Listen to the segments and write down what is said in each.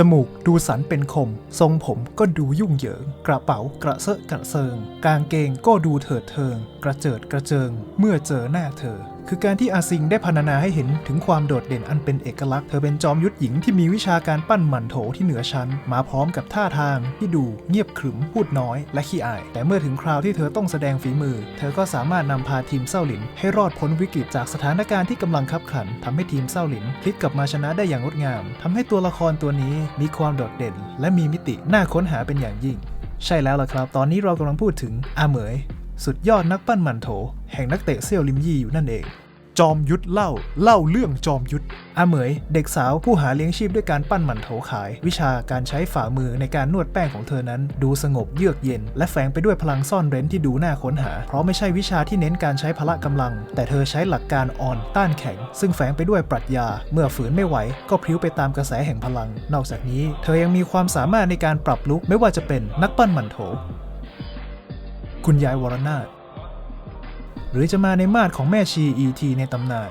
จมูกดูสันเป็นคม ทรงผมก็ดูยุ่งเหยิง กระเป๋ากระเซาะกระเซิง กางเกงก็ดูเถิดเทิง กระเจิดกระเจิง เมื่อเจอหน้าเธอ คือการที่อาซิงได้พรรณนาให้เห็นถึงความโดดเด่นอันเป็นเอกลักษณ์ เธอเป็นจอมยุทธหญิงที่มีวิชาการปั้นหมั่นโถที่เหนือชั้น มาพร้อมกับท่าทางที่ดูเงียบขรึมพูดน้อย และขี้อาย แต่เมื่อถึงคราวที่เธอต้องแสดงฝีมือ เธอก็สามารถนำพาทีมเซาหลิน ให้รอดพ้นวิกฤตจากสถานการณ์ที่กำลังคับขันทำให้ทีมเซาหลินพลิกกลับมาชนะได้อย่างงดงามทำให้ตัวละครตัวนี้มีความโดดเด่น และมีมิติน่าค้นหาเป็นอย่างยิ่ง ใช่แล้วล่ะครับ ตอนนี้เรากำลังพูดถึงอาเหมย สุดยอดนักปั้นมันโถ แห่งนักเตะเซี่ยวลิมยี่อยู่นั่นเอง จอมยุทธเล่าเล่าเรื่องจอมยุทธอาเหมย เด็กสาวผู้หาเลี้ยงชีพด้วยการปั้นมันโถขาย วิชาการใช้ฝ่ามือในการนวดแป้งของเธอนั้น ดูสงบเยือกเย็น และแฝงไปด้วยพลังซ่อนเร้นที่ดูน่าค้นหา เพราะไม่ใช่วิชาที่เน้นการใช้พละกำลัง แต่เธอใช้หลักการอ่อนต้านแข็ง ซึ่งแฝงไปด้วยปรัชญา เมื่อฝืนไม่ไหว ก็พลิ้วไปตามกระแสแห่งพลัง นอกจากนี้ เธอยังมีความสามารถในการปรับลุกไม่ว่าจะเป็นนักปั้นมันโถ คุณยายวรนาถหรือจะมาในมาดของแม่ชีอีทีในตำนาน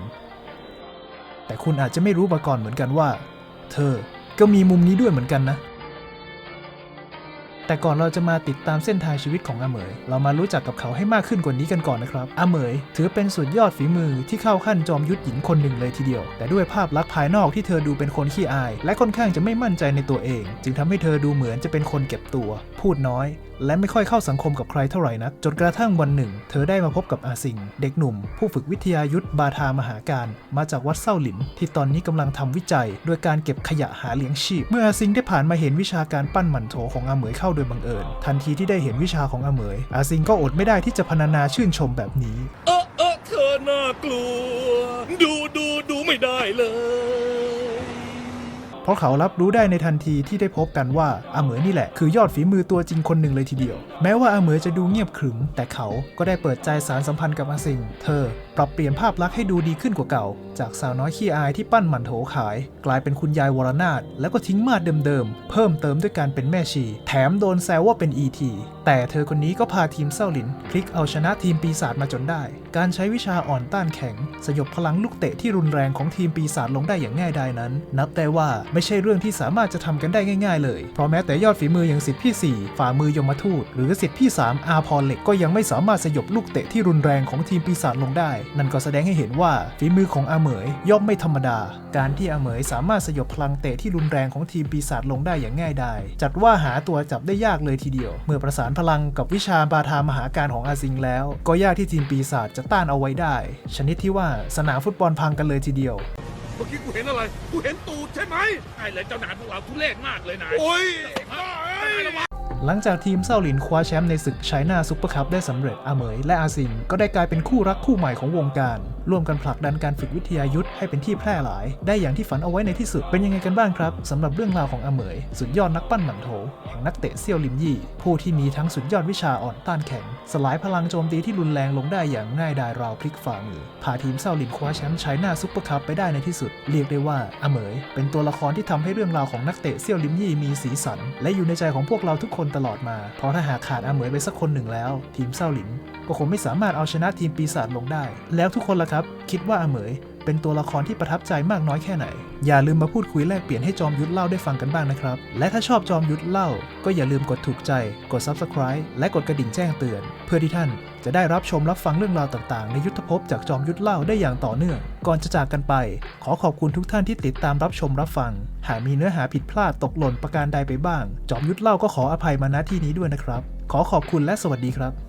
แต่คุณอาจจะไม่รู้มาก่อนเหมือนกันว่า เธอก็มีมุมนี้ด้วยเหมือนกันนะ แต่ก่อนเราจะมาติดตามเส้นทางชีวิตของอาเหมย เรามารู้จักกับเขาให้มากขึ้นกว่านี้กันก่อนนะครับอาเหมย ถือเป็นสุดยอดฝีมือที่เข้าขั้นจอมยุทธหญิงคนหนึ่งเลยทีเดียว แต่ด้วยภาพลักษณ์ภายนอกที่เธอดูเป็นคนขี้อาย และค่อนข้างจะไม่มั่นใจในตัวเอง จึงทำให้เธอดูเหมือนจะเป็นคนเก็บตัว พูดน้อย และไม่ค่อยเข้าสังคมกับใครเท่าไหร่นักจนกระทั่งวันหนึ่ง เธอได้มาพบกับอาซิง เด็กหนุ่ม ผู้ฝึกวิทยายุทธบาทามหาการ มาจากวัดเส้าหลิน ที่ตอนนี้กำลังทำวิจัยโดยการเก็บขยะหาเลี้ยงชีพ เมื่ออาซิงได้ผ่านมาเห็นวิชาการปั้นหมันโถของอาเหมยเข้าโดยบังเอิญ ทันทีที่ได้เห็นวิชาของอาเหมย อาซิงก็อดไม่ได้ที่จะพรรณนาชื่นชมแบบนี้ เออเออเธอน่ากลัว ดูดูดูไม่ได้เลย เพราะเขารับรู้ได้ในทันทีที่ได้พบกันว่าอาเหมยนี่แหละ คือยอดฝีมือตัวจริงคนหนึ่งเลยทีเดียว แม้ว่าอาเหมยจะดูเงียบขรึม แต่เขาก็ได้เปิดใจสารสัมพันธ์กับอาซิง เธอ ปรับเปลี่ยนภาพลักษณ์ให้ดูดีขึ้นกว่าเก่า จากสาวน้อยขี้อายที่ปั้นหมันโถขาย กลายเป็นคุณยายวรนาถแล้วก็ทิ้งมาดเดิมๆเพิ่มเติมด้วยการเป็นแม่ชี แถมโดนแซวว่าเป็น ET แต่เธอคนนี้ก็พาทีมเซาหลินพลิกเอาชนะทีมปีศาจมาจนได้ การใช้วิชาอ่อนต้านแข็ง สยบพลังลูกเตะที่รุนแรงของทีมปีศาจลงได้อย่างง่ายดายนั้น นับได้ว่าไม่ใช่เรื่องที่สามารถจะทำกันได้ง่ายๆเลย เพราะแม้แต่ยอดฝีมืออย่างสิทธิพี่ 4 ฝ่ามือยมทูต หรือสิทธิพี่ 3 อาพรเหล็กก็ยังไม่สามารถสยบลูกเตะที่รุนแรงของทีมปีศาจลงได้ นั่นก็แสดงให้เห็นว่าฝีมือของอาเหมยย่อมไม่ธรรมดา การที่อาเหมยสามารถสยบพลังเตะที่รุนแรงของทีมปีศาจลงได้อย่างง่ายดายจัดว่าหาตัวจับได้ยากเลยทีเดียว เมื่อประสานพลังกับวิชาบาทามหาการของอาซิงแล้ว ก็ยากที่ทีมปีศาจจะต้านเอาไว้ได้ ชนิดที่ว่าสนามฟุตบอลพังกันเลยทีเดียว เมื่อกี้กูเห็นอะไร กูเห็นตูดใช่ไหมไอ้เลยเจ้านายพวกเราทุเรศมากเลยนายโอ้ยบ้าเอ้ย หลังจากทีมเซาหลินคว้าแชมป์ในศึกไชน่าซุปเปอร์คัพได้สำเร็จอาเหมยและอาซิงก็ได้กลายเป็นคู่รักคู่ใหม่ของวงการ ร่วมกันผลักดันการฝึกวิทยายุทธให้เป็นที่แพร่หลาย ได้อย่างที่ฝันเอาไว้ในที่สุดเป็นยังไงกันบ้างครับสำหรับเรื่องราวของอาเหมย สุดยอดนักปั้นหมันโถแห่งนักเตะเซี่ยวลิมยี่ผู้ที่มีทั้งสุดยอดวิชาอ่อนต้านแข็ง สลายพลังโจมตีที่รุนแรงลงได้อย่างง่ายดายราวพลิกฝ่ามือพาทีมเซาหลินคว้าแชมป์ไชน่าซุปเปอร์คัพไปได้ในที่สุด เรียกได้ว่าอาเหมย เป็นตัวละครที่ทำให้เรื่องราวของนักเตะเซี่ยวลิมยี่มีสีสัน และอยู่ในใจของพวกเราทุกคนตลอดมา เพราะถ้าหากขาดอาเหมยไปสักคนหนึ่งแล้ว ทีมเซาหลินก็คงไม่สามารถเอาชนะทีมปีศาจลงได้ แล้วทุกคนล่ะครับ คิดว่าอาเหมย เป็นตัวละครที่ประทับใจมากน้อยแค่ไหน อย่าลืมมาพูดคุยแลกเปลี่ยนให้จอมยุทธเล่าได้ฟังกันบ้างนะครับ และถ้าชอบจอมยุทธเล่า ก็อย่าลืมกดถูกใจ กด subscribe และกดกระดิ่งแจ้งเตือน เพื่อที่ท่านจะได้รับชมรับฟังเรื่องราวต่างๆ ในยุทธภพจากจอมยุทธเล่าได้อย่างต่อเนื่อง ก่อนจะจากกันไป ขอขอบคุณทุกท่านที่ติดตามรับชมรับฟัง หากมีเนื้อหาผิดพลาดตกหล่นประการใดไปบ้าง จอมยุทธเล่าก็ขออภัยมาณที่นี้ด้วยนะครับ ขอขอบคุณและสวัสดีครับ